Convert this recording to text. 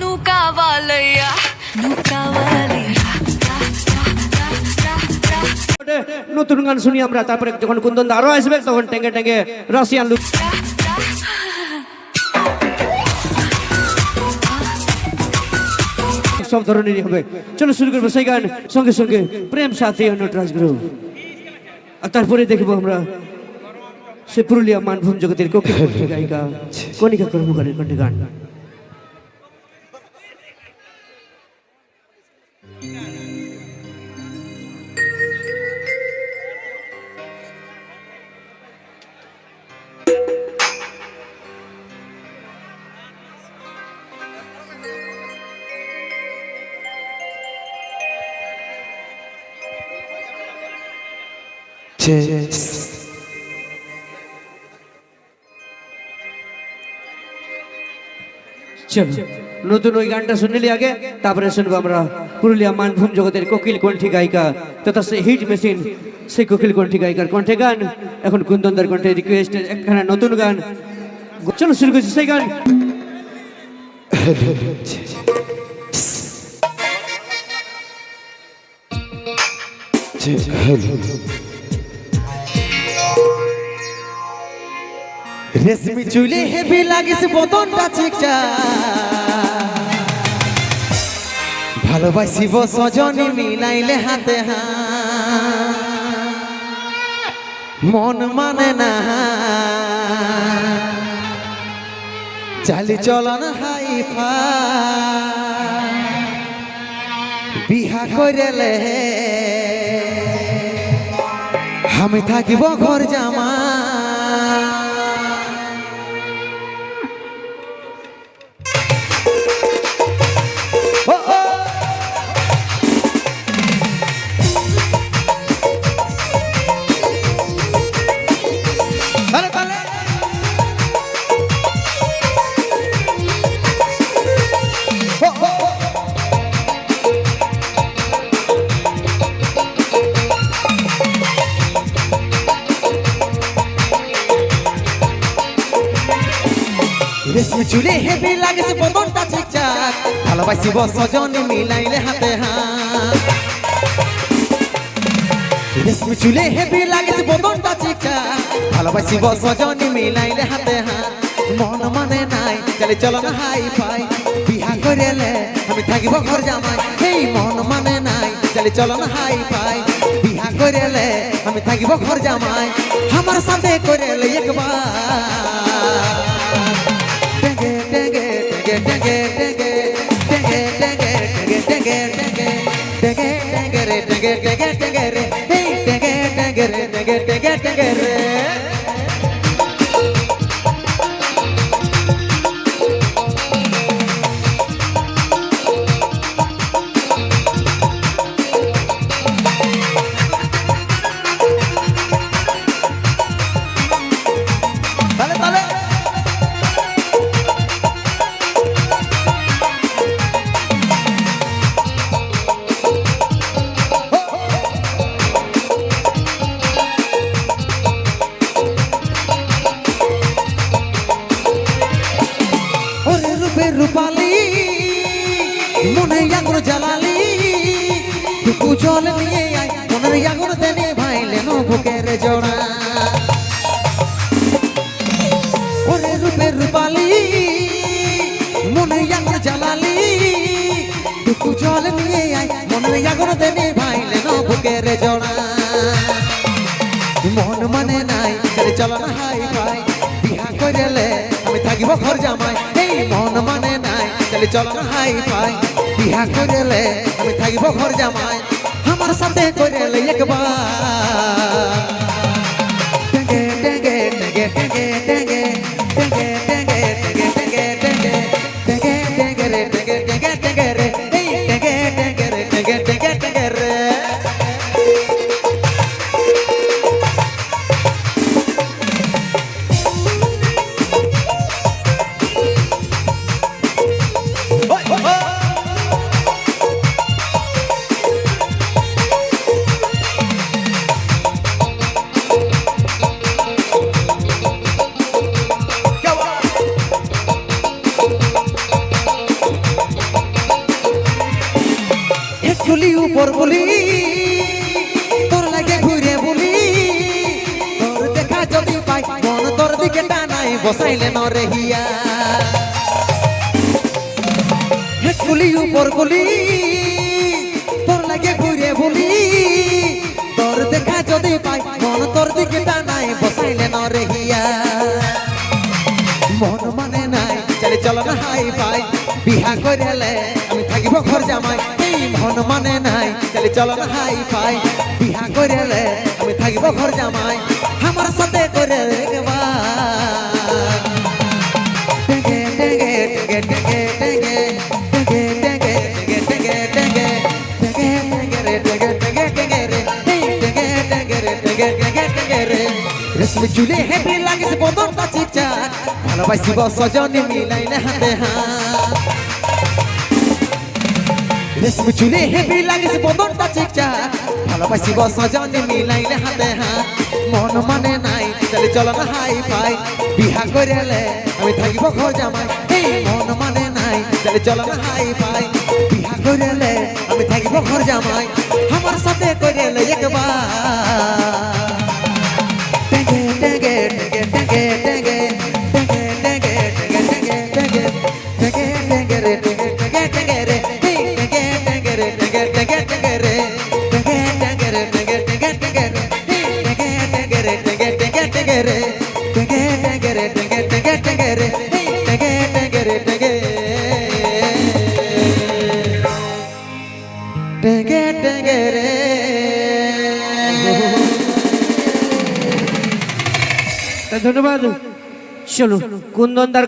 నువ్వు కావాలయ్యా నువ్వు కావాలయ్యా రా, రా, రా, రా, రా, নতুন গান শুনি আমরা তারপরে যখন কুন্দন দা আরো আসবে তখন টেঙ্গে টেঙ্গে রাশিয়ান লুক রা, রা। সব ধরনেরই হবে চলো শুরু করবো সেই গান সঙ্গে সঙ্গে প্রেম সাথী অনুটরাজ গ্রুপ আর তারপরে দেখবো আমরা সে পুরুলিয়া মানভূম জগতের কোকিল কণ্ঠে গায়িকা কণিকা কর্মকারের কণ্ঠে গান চলো। নতুন ওই গানটা শুনলি আগে তারপরে শুনব আমরা পুরুলিয়া মানভূম জগতের কোকিল কণ্ঠী গায়িকা তথা সে হিট মেশিন সেই কোকিল কণ্ঠী গায়িকার কণ্ঠে গান। এখন কুন্দনদার কণ্ঠে রিকোয়েস্ট একখানা নতুন গান। চলো শুরু করছি সেই গান। রেশমি চুলে হেভি লাগিস বদনটা চিকচা। ভালোবাসিব সজনী মিলাইলে হাতে হা মন মানে না। চালি চলন হাই বিহা করেলে আমি থাকিব ঘর জামা। রেশমি চুলে হেভি লাগেছে বদনটা ঠিকঠাক। ভালোবাসিব সজন মিলাইলে হাতে হাত। রেশমি চুলে হেভি লাগেছে বদনটা ঠিকঠাক। ভালোবাসিব সজন মিলাইলে হাতে হাত। মন মানে নাই, চলে চলো না হাই ফাই বিহা করেলে আমি থাকিব ঘর জামাই। এই মন মানে নাই, চলে চলো না হাই ফাই বিহা করেলে আমি থাকিব ঘর জামাই। আমার সাথে করেলে একবার। get, get, get. রূপালি, মনে আগুন জ্বালালি। টুকু জল নিয়ে আয়, মনের আগুন দেনে ভাইলে নো বুকের জোড়া। ওরে রূপে রূপালি, মনে আগুন জ্বালালি। টুকু জল নিয়ে আয়, মনের আগুন দেনে ভাইলে নো বুকের জোড়া। মন মানে নাই তাহলে না হাই ভাই বিহা করেলে আমি থাকিব ঘর জামাই। মন মানে নাই তাহলে চল হাই ভাই বিহা করেলে আমি থাকব ঘর জামাই। আমার সাথে করেলে একবার। কুলি উপর বলি তোর লাগে ঘুরে বলি। তোর দেখা যদি পাই, মন তোর দিকে টানাই, বসাইলে নরে হিয়া। কুলি উপর বলি গেলে চলো না হাই ভাই বিহা করেলে আমি থাকিব ঘর জামাই এই মন মানে নাই গেলে চলো না হাই ভাই বিহা করেলে আমি থাকিব ঘর জামাই আমার সাথে করে দেখবা রেশমি চুলে হেভি লাগিস বদনটা চিকচাক ভালোবাসিব সজনি মিলাইলে হাতে হাত। রেশমি চুলে হেভি লাগিস বদনটা চিকচাক ভালোবাসিব সজনি মিলাইলে হাতে হাত। মন মানে নাই চলে চলো না হাই পাই বিহা করেলে আমি থাকিব ঘর জামাই। এই মন মানে নাই চলে চলো না হাই পাই বিহা করেলে আমি থাকিব ঘর জামাই। আমার সাথে করেলে একবার। ধন্যবাদ। চলো কুন্দনদার